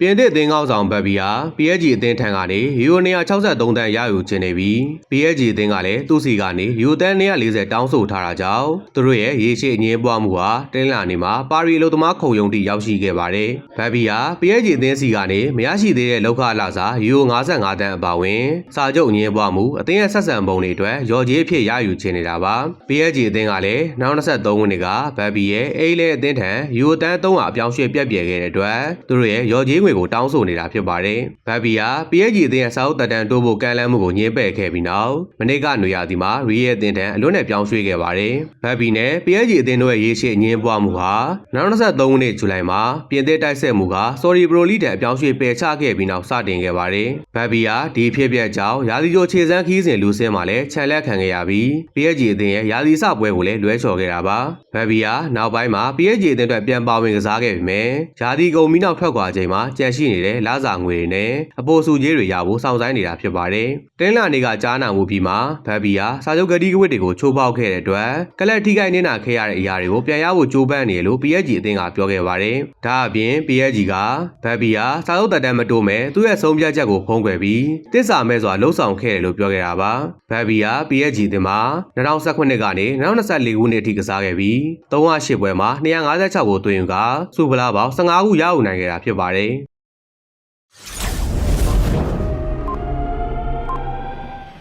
ပြင်သစ်အသင်းကောင်းဆောင်ဘက်ဘီယာ PSG အသင်းထံကနေယူရို263တန်းရယူခြင်းနေပြီး PSG အသင်းကလည်းသူ့စီကနေယူရိုတန်း240တောင်းဆိုထားတာကြောင့်သူတို့ရဲ့ရေရှည်အငင်းပွားမှုဟာတင်းလာနေမှာပါရီအလုသမားခုံရုံးတိရောက်ရှိခဲ့ပါတယ်။ဘက်ဘီယာ PSG အသင်းစီကနေမရရှိသေးတဲ့လောက်ခအလာစာယူရို55တန်းအပါအဝင်စာချုပ်အငင်းပွားမှုအသင်းရဲ့ဆက်ဆံပုံတွေအတွက်ရော်ကြီးအဖြစ်ရယူခြင်းနေတာပါ။ PSG အသင်းကလည်းနောက်23ဝင်တွေကဘက်ဘီရဲ့အိလေအသင်းထံယူရိုတန်း300အပြောင်းရွှေ့ပြက်ပြဲခဲ့တဲ့အတွက်သူတို့ရဲ့ရော်ကြီးငွေကိုတောင်းဆိုနေတာဖြစ်ပါတယ်။ဘက်ဘီယာ PSG အသင်းရဲ့စာအုပ်တက်တန်းတိုးဖို့ကမ်းလှမ်းမှုကိုညှင်းပယ်ခဲ့ပြီးနောက်မနေ့ကနွေရာသီမှာရီရဲ့အသင်းထံအလွတ်နဲ့ပြောင်းရွှေ့ခဲ့ပါတယ်။ဘက်ဘီနဲ့ PSG အသင်းတို့ရဲ့ရေရှည်အငင်းပွားမှုဟာနောက်23ရက်နေ့ဇူလိုင်မှာပြင်သစ်တိုက်ဆက်မှုက Sorry Pro League တံအပြောင်းရွှေ့ပယ်ချခဲ့ပြီးနောက်စတင်ခဲ့ပါတယ်။ဘက်ဘီယာဒီဖြစ်ပျက်ကြောင့်ရာသီကျိုခြေစမ်းခီးစဉ်လူစင်းမှာလည်းခြံလက်ခံခဲ့ရပြီး PSG အသင်းရဲ့ရာသီစပွဲကိုလည်းလွဲချော်ခဲ့တာပါ။ဘက်ဘီယာနောက်ပိုင်းမှာ PSG အသင်းအတွက်ပြန်ပါဝင်ကစားခဲ့ပေမဲ့ရာသီကုန်ပြီးနောက်ထွက်ခွာချိန်မှာကြန့်ရှိနေတဲ့လစာငွေတွေနဲ့အပေါ်စုကြီးတွေရဖို့စောင့်ဆိုင်းနေတာဖြစ်ပါတယ်။တင်းလာနေကကြားနာမှုပြီးမှဘက်ဘီယာစာချုပ်ကတိကဝတ်တွေကိုချိုးဖောက်ခဲ့တဲ့အတွက်ကလပ်ထိခိုက်နေတာခဲ့ရတဲ့အရာတွေကိုပြန်ရဖို့ကြိုးပမ်းနေတယ်လို့ PSG အသင်းကပြောခဲ့ပါတယ်။ဒါအပြင် PSG ကဘက်ဘီယာစာချုပ်တက်တမ်းမတိုးမဲ့သူ့ရဲ့ဆုံးဖြတ်ချက်ကိုဖုံးကွယ်ပြီးတစ္ဆာမဲ့စွာလှုပ်ဆောင်ခဲ့တယ်လို့ပြောခဲ့တာပါ။ဘက်ဘီယာ PSG အသင်းမှာ2019ကနေ2024ခုနှစ်အထိကစားခဲ့ပြီး308ပွဲမှာ256ကိုသွင်းယူကစူပလာပေါင်း15ခုရယူနိုင်ခဲ့တာဖြစ်ပါတယ်။